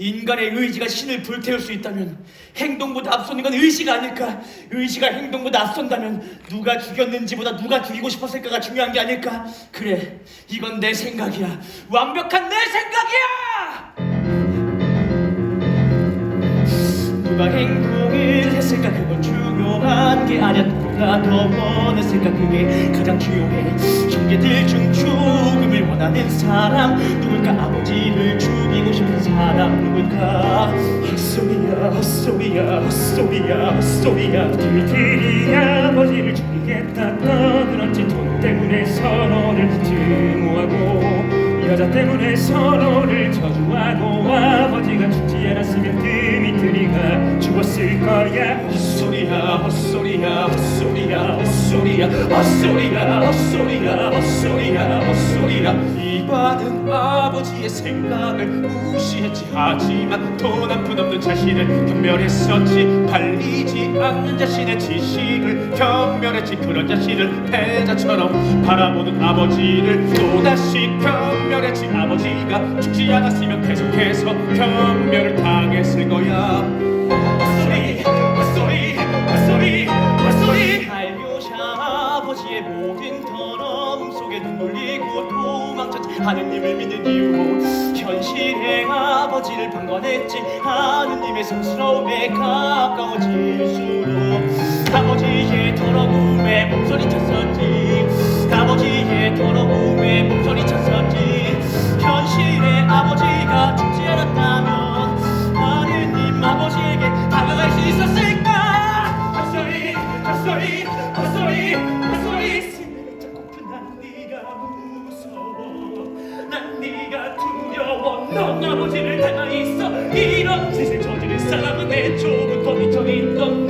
인간의 의지가 신을 불태울 수 있다면 행동보다 앞서는 건 의지가 아닐까? 의지가 행동보다 앞선다면 누가 죽였는지보다 누가 죽이고 싶었을까가 중요한 게 아닐까? 그래, 이건 내 생각이야. 완벽한 내 생각이야! 누가 행동 을 했을까? 그건 중요한 게 아니야 더 원했을까? 그게 가장 중요해. 형제들 중 죽음을 원하는 사람 누굴까? 아버지를 죽이고 싶은 사람 누굴까? 헛소리야 헛소리야 헛소리야 헛소리야. 너희들이 아버지를 죽이겠다. 떠들었지. 돈 때문에 서로를 증오하고 여자 때문에 서로를 저주하고 거야. 헛소리야 헛소리야 헛소리야 헛소리야. 헛소리야 헛소리야 헛소리야 헛소리야. 이반은 아버지의 생각을 무시했지. 하지만 돈 한 푼 없는 자신을 경멸했었지. 팔리지 않는 자신의 지식을 경멸했지. 그런 자신을 패자처럼 바라보는 아버지를 또다시 경멸했지. 아버지가 죽지 않았으면 계속해서 경멸 갇힌 더럼 속에 눈물리고 도망쳤지. 하느님을 믿는 이유로 현실의 아버지를 방관했지. 하느님의 성스러움에 가까워질수록 아버지의 더러움에 목소리 쳤었지. 아버지의 더러움에 목소리 쳤었지. 현실의 아버지가 죽지 않았다면 하느님 아버지에게 다가갈 수 있었을까? 헛소리 헛소리 헛소리 헛소리. 난 네가 두려워. 넌 아버지를 닮아 있어. 이런 짓을 저지를 사람은 애초부터 미쳐 있던